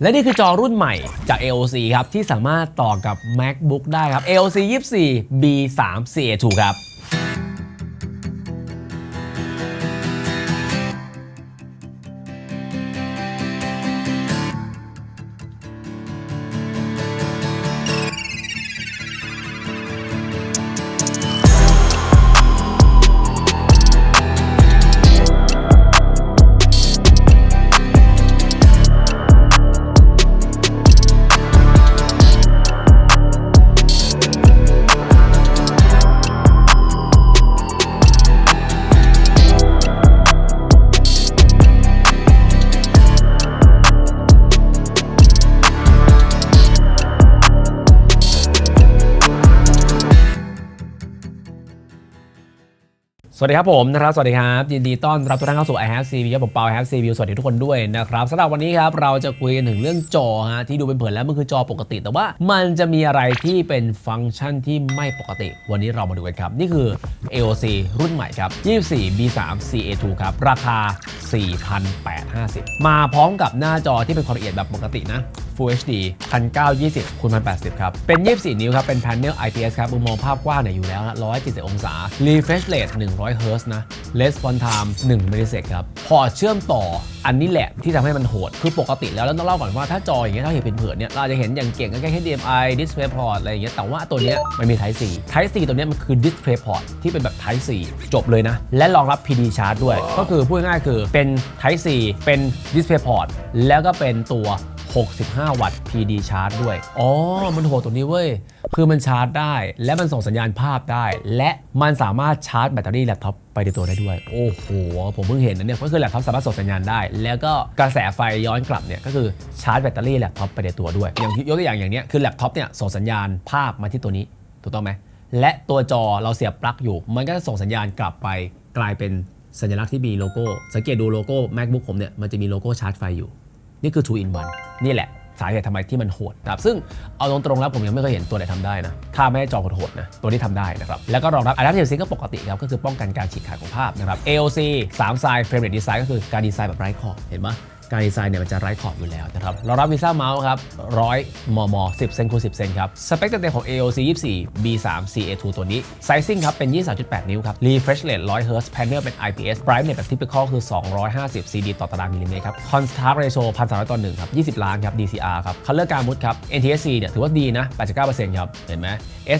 และนี่คือจอรุ่นใหม่จาก AOC ครับ ที่สามารถต่อกับ MacBook ได้ครับ AOC 24 B3 CA2 ครับ สวัสดีครับผมนะครับ สวัสดีครับ ยินดีต้อนรับทุกท่านเข้าสู่ i have CV ครับผมเปา i have CV สวัสดีทุกคนด้วยนะครับสำหรับวันนี้ครับเราจะคุยกันถึงเรื่องจอฮะที่ดูเป็นเผินแล้วมันคือจอปกติ แต่ว่ามันจะมีอะไรที่เป็นฟังก์ชันที่ไม่ปกติ วันนี้เรามาดูกันครับ นี่คือ AOC รุ่นใหม่ครับ 24 B3 CA2 ครับ ราคา 4,850 มาพร้อมกับหน้าจอที่เป็นความละเอียดแบบปกตินะ Full HD 1920คูณ1080 ครับ เป็น 24 นิ้วครับ เป็น Panel IPS ครับ มุมมองภาพกว้างเนี่ยอยู่แล้วนะ170 องศา Refresh Rate 100 Hz นะ Response Time 1 millisecond ครับ พอเชื่อมต่ออันนี้แหละที่ทำให้มันโหด คือปกติแล้วแล้วต้องเล่าก่อนว่าถ้าจออย่างเงี้ยถ้าเห็นเป็นเผินเนี่ยเราจะเห็นอย่างเก่งก็แค่ HDMI DisplayPort อะไรอย่างเงี้ยแต่ว่าตัวเนี้ยมันมี Type C Type C ตัวเนี้ยมันคือ DisplayPort ที่เป็นแบบ Type C จบเลยนะ และรองรับ PD Charge ด้วย ก็คือพูดง่ายๆคือเป็น Type C เป็น DisplayPort แล้วก็เป็นตัว 65 วัตต์ PD ชาร์จด้วย อ๋อ มันโหดตัวนี้เว้ย คือมันชาร์จได้ และมันส่งสัญญาณภาพได้ และมันสามารถชาร์จแบตเตอรี่แล็ปท็อปไปในตัวได้ด้วย โอ้โห ผมเพิ่งเห็นนะเนี่ย ก็คือแล็ปท็อปสามารถส่งสัญญาณได้ แล้วก็กระแสไฟย้อนกลับเนี่ย ก็คือชาร์จแบตเตอรี่แล็ปท็อปไปในตัวด้วย อย่างที่ยกตัวอย่างอย่างเนี้ย คือแล็ปท็อปเนี่ยส่งสัญญาณภาพมาที่ตัวนี้ ถูกต้องไหม และตัวจอเราเสียบปลั๊กอยู่ มันก็จะส่งสัญญาณกลับไปกลายเป็นสัญลักษณ์ที่มีโลโก้ สังเกตดูโลโก้ macbook ผมเนี่ย มันจะมีโลโก้ชาร์จไฟอยู่ นี่คือ two in one นี่แหละสาเหตุทำไมที่มันโหดนะครับซึ่งเอาตรงๆแล้วผมยังไม่เคยเห็นตัวไหนทำได้นะถ้าไม่ได้จอโหดๆนะตัวที่ทำได้นะครับแล้วก็รองรับ Adaptive Sync ก็ปกติครับก็คือป้องกันการฉีกขาดของภาพนะครับ AOC 3 s i z e frame rate design ก็คือการดีไซน์แบบไร้ขอบเห็นไหม การดีไซน์เนี่ยมันจะไร้ขอบอยู่แล้วนะครับเรองรับวีซ่าเมาส์ครับ100มม 10 เซนคูณ10 เซนครับ สเปคเต็มๆของ AOC 24 B3 CA2 ตัวนี้ Sizing ครับ เป็น 23.8 นิ้วครับ Refresh Rate 100 Hz Panel เป็น IPS Brightness แบบ Typical คือ 250 CD ต่อตารางมิลลิเมตรครับ Contrast Ratio 1,300 ต่อ1ครับ 20 ล้านครับ DCR ครับ Color Gamut ครับ NTSC เนี่ยถือว่าดีนะ 89%ครับ เห็นไหม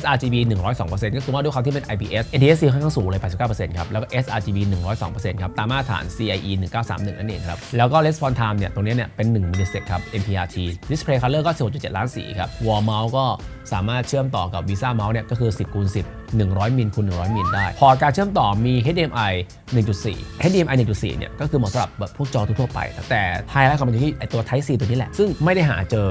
sRGB 102%ก็คือว่าด้วยความที่เป็น IPS NTSC ค่อนข้างสูงเลย 89%ครับแล้วก็ sRGB 102%ครับตามมาตรฐาน CIE 1931นั่นเองครับแล้วก็ Response Time เนี่ยตรงนี้เนี่ยเป็น1มิลลิเซกครับ MPRT Display Color ก็ 16.7 ล้านสีครับ Wall Mouse ก็สามารถเชื่อมต่อกับ Visa Mouse เนี่ยก็คือ 10คูณ10 100มิลคูณ100มิลได้ พอร์ตการเชื่อมต่อมี HDMI 1.4 HDMI 1.4 เนี่ยก็คือเหมาะสำหรับแบบพวกจอทั่วไป แต่ไฮไลท์ของมันอยู่ที่ไอตัว Type C ตัวนี้แหละ ซึ่งไม่ได้หาเจอ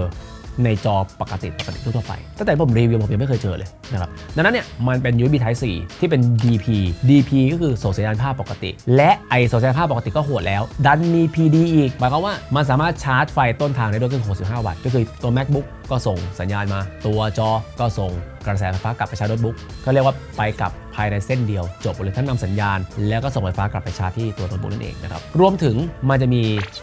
ในจอปกติปกติทั่วไป ตั้งแต่ผมรีวิวผมยังไม่เคยเจอเลยนะครับดังนั้นเนี่ยมันเป็น USB Type C ที่เป็น DP DP ก็คือส่งสัญญาณภาพปกติ และไอส่งสัญญาณภาพปกติก็โหดแล้ว ดันมี PD อีกหมายความว่ามันสามารถชาร์จไฟต้นทางได้ด้วยเครื่อง65 วัตต์ก็คือตัว MacBook ก็ส่งสัญญาณมา ตัวจอก็ส่งกระแสไฟฟ้ากลับไปชาร์จโน้ตบุ๊กก็เรียกว่าไปกลับ ภายในเส้นเดียว จบเลยท่านนำสัญญาณ แล้วก็ส่งไฟฟ้ากลับไปชาร์จที่ตัวโน้ตบุ๊กนั่นเองนะครับรวมถึงมันจะมี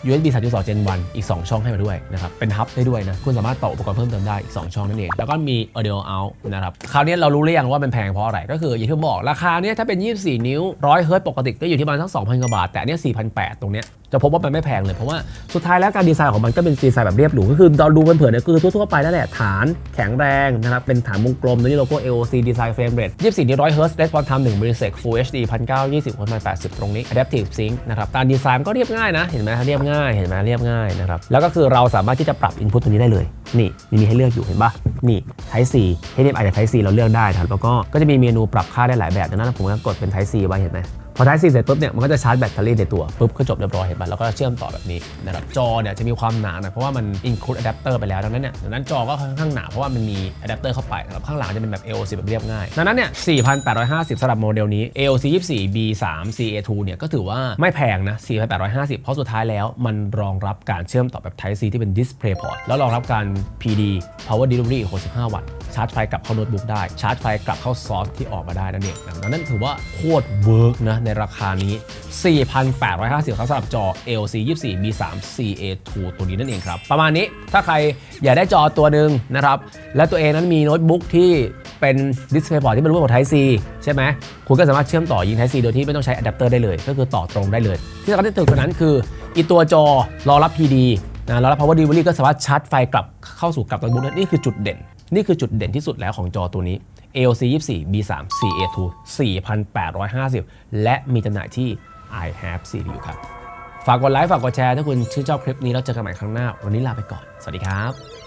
USB 3.2 Gen 1อีก 2 ช่องให้มาด้วยนะครับเป็นฮับได้ด้วยนะคุณสามารถต่ออุปกรณ์เพิ่มเติมได้อีก 2 ช่องนั่นเอง แล้วก็มี audio out นะครับคราวนี้เรารู้หรือยังว่ามันแพงเพราะอะไรก็คืออย่างที่ผมบอกราคาเนี้ยถ้าเป็น 24 นิ้ว100เฮิร์ตปกติก็อยู่ที่ประมาณสัก2,000กว่าบาทแต่อันเนี้ย4,800ตรงเนี้ย จะพบว่ามันไม่แพงเลย เพราะว่าสุดท้ายแล้วการดีไซน์ของมันก็เป็นดีไซน์แบบเรียบหรูก็คือเราดูเผินๆเนี่ยคือทั่วๆไปนั่นแหละฐานแข็งแรงนะครับเป็นฐานวงกลมตัวนี้โลโก้ AOC Design Frame Rate 24นิ้ว100 Hz Response Time 1 millisecond Full HD 1920คูณ1080 ตรงนี้ Adaptive Sync นะครับการดีไซน์ก็เรียบง่ายนะ เห็นไหมเรียบง่ายเห็นไหมเรียบง่ายนะครับแล้วก็คือเราสามารถที่จะปรับ Input ตัวนี้ได้เลย นี่มีให้เลือกอยู่เห็นปะนี่ Type C HDMI กับ Type C เราเลือกได้ครับแล้วก็ก็จะมีเมนูปรับค่าได้หลายแบบดังนั้นผมก็กดเป็น Type C ไว้เห็นไหม พอ Type C เสร็จปุ๊บเนี่ยมันก็จะชาร์จแบตเตอรี่ในตัวปุ๊บก็จบเรียบร้อยเห็นป่ะแล้วก็เชื่อมต่อแบบนี้นะครับจอเนี่ยจะมีความหนาหน่อยเพราะว่ามัน include adapter ไปแล้วดังนั้นเนี่ยดังนั้นจอก็ค่อนข้างหนาเพราะว่ามันมี adapter เข้าไปนะครับข้างหลังจะเป็นแบบ AOC แบบเรียบง่ายดังนั้นเนี่ย4,850สำหรับโมเดลนี้ AOC 24 B3 CA2 เนี่ยก็ถือว่าไม่แพงนะ4,850 เพราะสุดท้ายแล้วมันรองรับการเชื่อมต่อแบบ Type C ที่เป็น Display Port แล้วรองรับการ PD Power Delivery 65 วัตต์ชาร์จไฟกลับเข้าโน้ตบุ๊กได้ชาร์จไฟกลับเข้าซอสที่ออกมาได้นั่นเองดังนั้นถือว่าโคตรเวิร์กนะในราคานี้ 4,850ครับสำหรับจอ LC 24 B3 CA2 ตัวนี้นั่นเองครับ ประมาณนี้ถ้าใครอยากได้จอตัวหนึ่งนะครับ และตัวเองนั้นมีโน้ตบุ๊กที่เป็น DisplayPort ที่เป็นรูปแบบ Type C ใช่ไหมคุณก็สามารถเชื่อมต่อยิง Type C โดยที่ไม่ต้องใช้อะแดปเตอร์ได้เลย ก็คือต่อตรงได้เลย ที่สำคัญที่สุดกว่านั้นคืออีตัวจอรอรับ PD นะรอรับ Power Delivery ก็สามารถชาร์จไฟกลับเข้าสู่กลับโน้ตบุ๊กได้นี่คือจุดเด่น นี่คือจุดเด่นที่สุดแล้วของจอตัวนี้ AOC 24 B3 CA2 4,850 และมีจำหน่ายที่ I have CPU ครับ ฝากกดไลค์ ฝากกดแชร์ ถ้าคุณชื่นชอบคลิปนี้แล้วเจอกันใหม่ครั้งหน้า วันนี้ลาไปก่อน สวัสดีครับ